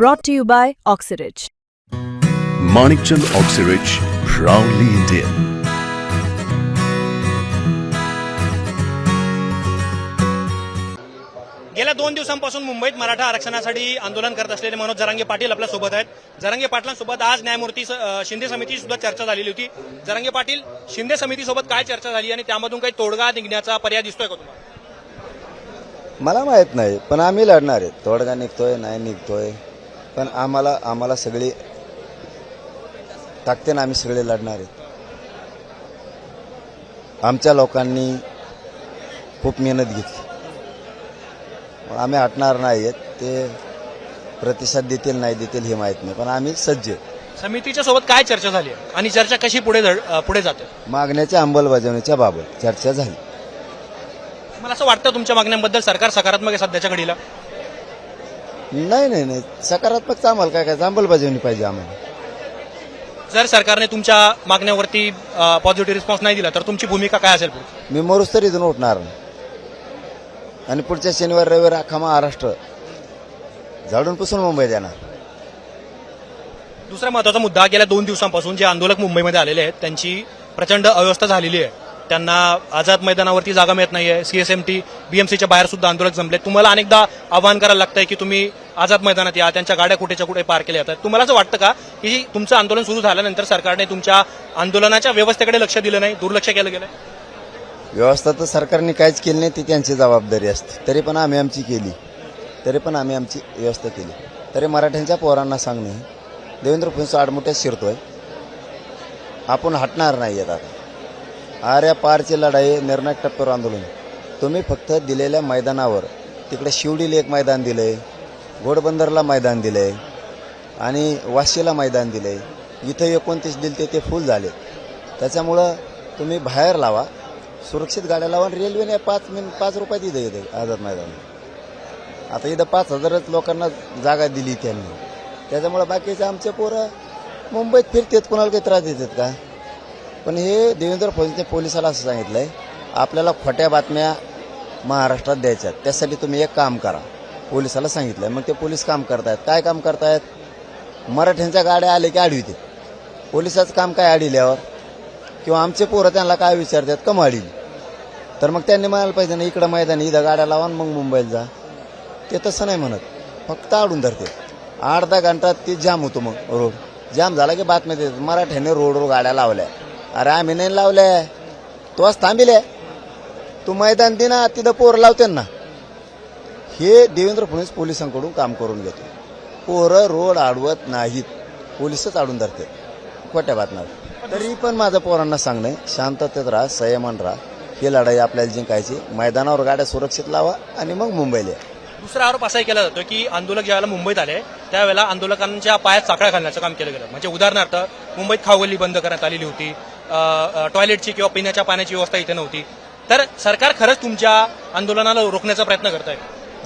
Brought to you by Oxyridge. Manikchand Oxyrich, proudly Indian. गेल्या दोन दिवसांपासून मुंबईत मराठा आरक्षणासाठी आंदोलन करत असलेले मनोज जरांगे पाटील आपल्यासोबत आहेत. जरांगे पाटलांसोबत आज न्यायमूर्ती शिंदे समिती सुद्धा चर्चा झालेली होती. जरांगे पाटील शिंदे समितीसोबत काय चर्चा झाली आणि त्यामधून काही तोडगा निघण्याचा पर्याय दिसतोय का तुम्हाला? मला माहीत नाही पण आम्ही लढणार आहेत. तोडगा निघतोय नाही निघतोय. पण आम्हाला आम्हाला सगळी ताकदीनं आम्ही सगळे लढणार आहेत. आमच्या लोकांनी खूप मेहनत घेतली. आम्ही हटणार नाही आहेत ते प्रतिसाद देतील नाही देतील हे माहीत नाही. पण आम्ही सज्ज. समितीच्या सोबत काय चर्चा झाली? आणि चर्चा कशी पुढे पुढे जाते? मागण्याच्या अंमलबजावणीच्या बाबत चर्चा झाली. मला असं वाटतं तुमच्या मागण्यांबद्दल सरकार सकारात्मक आहे सध्याच्या घडीला? नाही नाही नाही. सकारात्मक आम्हाला काय काय अंमलबजावणी पाहिजे आम्हाला. जर सरकारने तुमच्या मागण्यावरती पॉझिटिव्ह रिस्पॉन्स नाही दिला तर तुमची भूमिका काय असेल मी मरुस तरी इथून उठणार. आणि पुढच्या शनिवार रविवार अख्खा महाराष्ट्र झाडून पुसून मुंबईत येणार. दुसरा महत्त्वाचा मुद्दा गेल्या दोन दिवसांपासून जे आंदोलक मुंबईमध्ये आलेले आहेत त्यांची प्रचंड अव्यवस्था झालेली आहे. त्यांना आझाद मैदानावरती जागा मिळत नाहीये. सीएसएमटी बीएमसीच्या बाहेर सुद्धा आंदोलक जमले तुम्हाला अनेकदा आवाहन करायला लागतंय की तुम्ही आझाद मैदानात या त्यांच्या गाड्या कुठेच्या कुठे पार केल्या जातात. तुम्हाला असं वाटतं का की तुमचं आंदोलन सुरू झाल्यानंतर सरकारने तुमच्या आंदोलनाच्या व्यवस्थेकडे लक्ष दिलं नाही दुर्लक्ष केलं गेलं व्यवस्था तर सरकारने काहीच केली नाही ती त्यांची जबाबदारी असते. तरी पण आम्ही आमची केली. तरी पण आम्ही आमची व्यवस्था केली. तरी मराठ्यांच्या पोरांना सांगणे देवेंद्र फडणवीस आडमुठ्यात शिरतोय. आपण हटणार नाही आहेत आता. आर्या पारची लढाई निर्णायक टप्प्यावर आंदोलन. तुम्ही फक्त दिलेल्या मैदानावर. तिकडे शिवडीला एक मैदान दिलं आहे घोडबंदरला मैदान दिलं आहे आणि वाशीला मैदान दिलं आहे इथं एकोणतीस दिलते ते फुल झाले. त्याच्यामुळं तुम्ही बाहेर लावा. सुरक्षित गाड्या लावा आणि रेल्वेने पाच मिन पाच रुपयात इथं येते आझाद मैदान आता इथं पाच हजारच लोकांना जागा दिली त्यांनी. त्याच्यामुळं बाकीचे आमचे पोरं मुंबईत फिरतात कोणाला काही त्रास देतात का? पण हे देवेंद्र फडणवीस पोलिसाला असं सांगितलंय आपल्याला खोट्या बातम्या महाराष्ट्रात द्यायच्या त्यासाठी तुम्ही एक काम करा. पोलिसाला सांगितलंय मग ते पोलीस काम करतायत. काय काम करतायत? मराठ्यांच्या गाड्या आले की आडविते पोलिसाचं काम काय आडिल्यावर? किंवा आमचे पोरं त्यांना काय विचारतात? कम आडील तर मग त्यांनी म्हणायला पाहिजे ना इकडं मैदानी इथं गाड्या लावा आणि मग मुंबईला जा. ते तसं नाही म्हणत. फक्त आडून धरते. आठ दहा घंटा ते जाम होतो मग रोड. जाम झाला की बातम्या देतात. मराठ्याने रोडवर गाड्या लावल्या. अरे आम्ही नाही लावले. तू आज थांबिले. तू मैदान दे ना तिथं पोरं लावते ना. हे देवेंद्र फडणवीस पोलिसांकडून काम करून घेतो पोरं रोड अडवत नाहीत. पोलिसच अडून धरते. खोट्या बातम्या. तरी पण माझं पोरांना सांगणं शांततेत राहा संयमान राहा. ही लढाई आपल्याला जिंकायची. मैदानावर गाड्या सुरक्षित लावा आणि मग मुंबईला या. दुसरा आरोप असाही केला जातो की आंदोलक ज्यावेळेला मुंबईत आले त्यावेळेला आंदोलकांच्या पायात साखळ्या घालण्याचं काम केलं गेलं. म्हणजे उदाहरणार्थ मुंबईत खावगल्ली बंद करण्यात आलेली होती. टॉयलेटची किंवा पिण्याच्या पाण्याची व्यवस्था इथे नव्हती. तर सरकार खरंच तुमच्या आंदोलनाला रोखण्याचा प्रयत्न करत आहे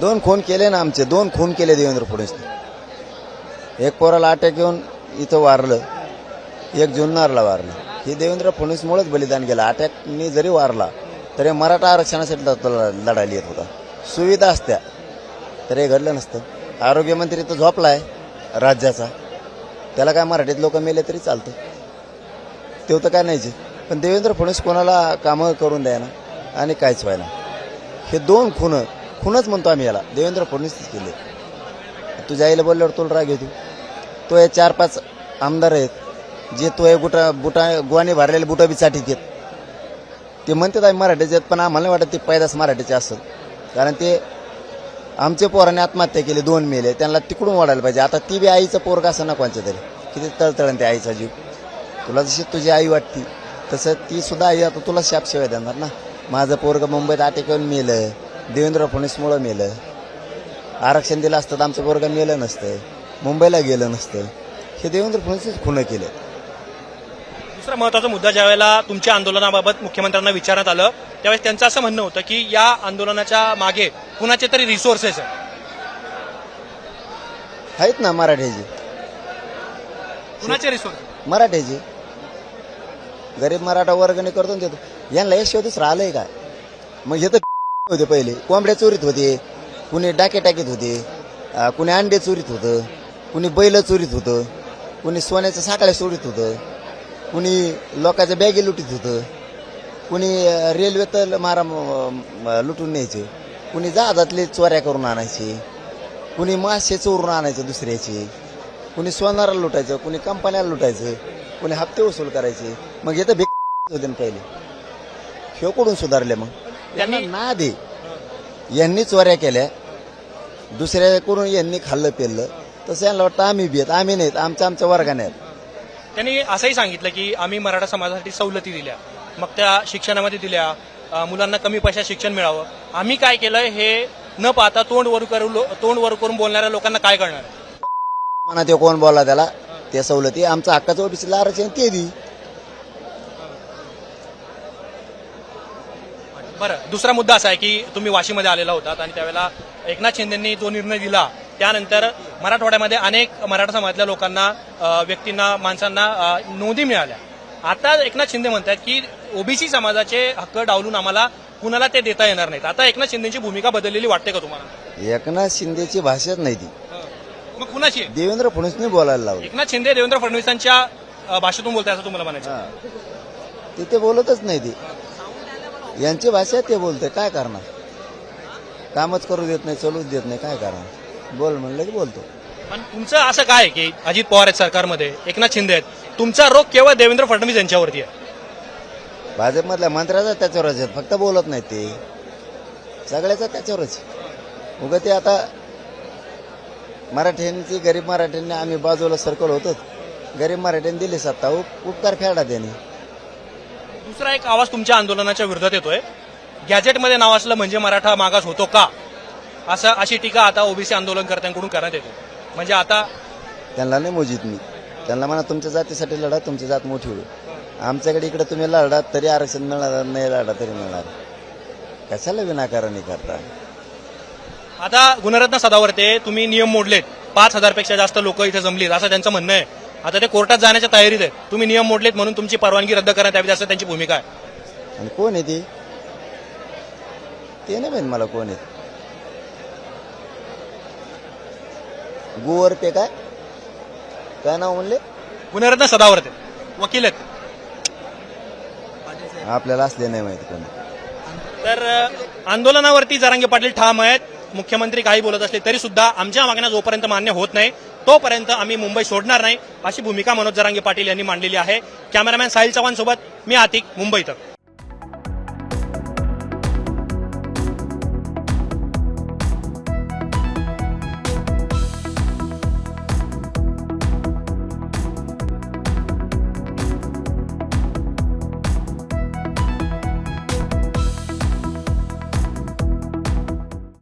दोन खून केले ना आमचे दोन खून केले देवेंद्र फडणवीसने. एक पोराला अटॅक येऊन इथं वारलं एक जुन्नरला वारलं. हे देवेंद्र फडणवीसमुळेच बलिदान गेलं. अटॅकनी जरी वारला तरी मराठा आरक्षणासाठी लढ- लढायला येत होता. सुविधा असत्या तर हे घडलं नसतं. आरोग्यमंत्री तर झोपला आहे राज्याचा. त्याला काय मराठीत लोक मेले तरी चालतं. ते तर काय नाहीचे पण देवेंद्र फडणवीस कोणाला कामं करून द्यायना आणि काहीच व्हायना. हे दोन खुनं खुनच म्हणतो आम्ही याला. देवेंद्र फडणवीसच केले. तुझ्या आईला बोलल्यावर तुला राग येतो. तो हे चार पाच आमदार आहेत जे तो हे गुटा बुटा गुवाने भरलेले बुटा बी चाटीत येत ते म्हणतात आम्ही मराठीचे आहेत पण आम्हाला वाटत ते पैदास मराठीचे असत कारण ते आमचे पोराने आत्महत्या केली दोन मेले. त्यांना तिकडून वाढायला पाहिजे. आता ती बी आईचं पोरगा असं ना कोणच्या तरी. किती तळतळण ते आईचा जीव. तुला जशी तुझी आई वाटती तसं ती सुद्धा आई आता तुला शाप शिवाय देणार ना. माझं पोरग मुंबईत अटॅक येऊन मेलं देवेंद्र फडणवीसमुळं मेलं आरक्षण दिलं असतं तर आमचं पोरग मेलं नसतं मुंबईला गेलं नसतं. हे देवेंद्र फडणवीसच खुनं केलं. दुसरा महत्त्वाचा मुद्दा ज्यावेळेला तुमच्या आंदोलनाबाबत मुख्यमंत्र्यांना विचारण्यात आलं त्यावेळेस त्यांचं असं म्हणणं होतं की या आंदोलनाच्या मागे कुणाचे तरी रिसोर्सेस आहे आहेत ना मराठ्याची. कुणाचे रिसोर्स मराठ्याची. गरीब मराठा वर्गणी करतो देतो यांना एक शोधच राहिलंय का मग हे तर होते पहिले. कोंबड्या चोरीत होते कुणी डाके टाकीत होते कुणी अंडे चोरीत होतं कुणी बैल चोरीत होतं कुणी सोन्याच्या साखळ्या चोरीत होतं कुणी लोकांच्या बॅगे लुटीत होतं कुणी रेल्वे रेल्वेत मारा लुटून न्यायचे कुणी जहाजातले चोऱ्या करून आणायचे कुणी मासे चोरून आणायचे दुसऱ्याचे. कुणी सोनाराला लुटायचं कुणी कंपन्याला लुटायचं कुणी हप्ते वसूल करायचे. मग हे तर भिक होते ना पहिले. ह्यो कुठून सुधारले मग? त्यांना त्यांनी- ना दे यांनी चोऱ्या केल्या. दुसऱ्याकडून यांनी खाल्लं पेललं तसं यांना वाटतं आम्ही बी आहेत. आम्ही नाहीत. आमच्या आमच्या वर्गाने आहेत. त्यांनी असंही सांगितलं की आम्ही मराठा समाजासाठी सवलती दिल्या. मग त्या शिक्षणामध्ये दिल्या. अ, मुलांना कमी पैशात शिक्षण मिळावं. आम्ही काय केलंय हे न पाहता तोंड वर करून तोंड वर करून बोलणाऱ्या लोकांना काय करणार म्हणा ते कोण बोला त्याला? ते सवलती. आमचं हक्काचं ओबीसीला आरक्षण ते दी बरं दुसरा मुद्दा असा आहे की तुम्ही वाशीमध्ये आलेला होतात आणि त्यावेळेला एकनाथ शिंदेंनी जो निर्णय दिला त्यानंतर मराठवाड्यामध्ये अनेक मराठा समाजातल्या लोकांना व्यक्तींना माणसांना नोंदी मिळाल्या. आता एकनाथ शिंदे म्हणतात की ओबीसी समाजाचे हक्क डावलून आम्हाला कुणाला ते देता येणार नाहीत. आता एकनाथ शिंदेची भूमिका बदललेली वाटते का तुम्हाला? एकनाथ शिंदेची भाषाच नाही ती. मग आहे? देवेंद्र फडणवीसने बोलायला लावलं. एकनाथ शिंदे देवेंद्र फडणवीसांच्या अ, भाषेतून बोलताय असं तुम्हाला म्हणायचं हा. ते ते बोलतच नाही ते. यांची भाषा ते बोलते काय करणार? कामच करू देत नाही चलूच देत नाही. काय करणार? बोल म्हणलं की बोलतो. पण तुमचं असं काय आहे की अजित पवार आहेत सरकारमध्ये एकनाथ शिंदे आहेत तुमचा रोग केवळ देवेंद्र फडणवीस यांच्यावरती आहे? भाजपमधल्या मंत्र्याचा त्याच्यावरच आहेत. फक्त बोलत नाहीत ते. सगळ्याचा त्याच्यावरच उगं ते आता मराठ्यांची गरीब मराठ्यांनी आम्ही बाजूला सर्कल होतो. गरीब मराठ्यांनी दिली सत्ता उप- उपकार फेडा त्यांनी. दुसरा एक आवाज तुमच्या आंदोलनाच्या विरोधात येतोय. गॅजेटमध्ये नाव असलं म्हणजे मराठा मागास होतो का? असं अशी टीका आता ओबीसी आंदोलनकर्त्यांकडून करण्यात येते. म्हणजे आता त्यांना नाही मोजित मी. त्यांना म्हणा तुमच्या जातीसाठी लढा तुमची जात मोठी होईल. आमच्याकडे इकडे तुम्ही लढा तरी आरक्षण मिळणार नाही लढा तरी मिळणार. कशाला विनाकाराने करता? आता गुणरत्न सदावर्ते तुम्ही नियम मोडलेत. पाच हजारपेक्षा जास्त लोक इथे जमलीत असं त्यांचं म्हणणं आहे. आता ते कोर्टात जाण्याच्या तयारीत आहेत. तुम्ही नियम मोडलेत म्हणून तुमची परवानगी रद्द करण्यात यावी असं त्यांची भूमिका आहे. आणि कोण आहे ते? ते नाही माहीत मला कोण आहे. गोवर पे काय? काय नाव म्हणले? गुणरत्न सदावर्ते. वकील आहेत. आपल्याला असले नाही माहीत कोण तर अ, आंदोलनावरती जरांगे पाटील ठाम आहेत. मुख्यमंत्री काही बोलत असले तरी सुद्धा आमच्या मागण्या जोपर्यंत मान्य होत नाही तोपर्यंत आम्ही मुंबई सोडणार नाही अशी भूमिका मनोज जरांगे पाटील यांनी मांडलेली आहे. कॅमेरामॅन साहिल चव्हाण सोबत मी आतिक मुंबई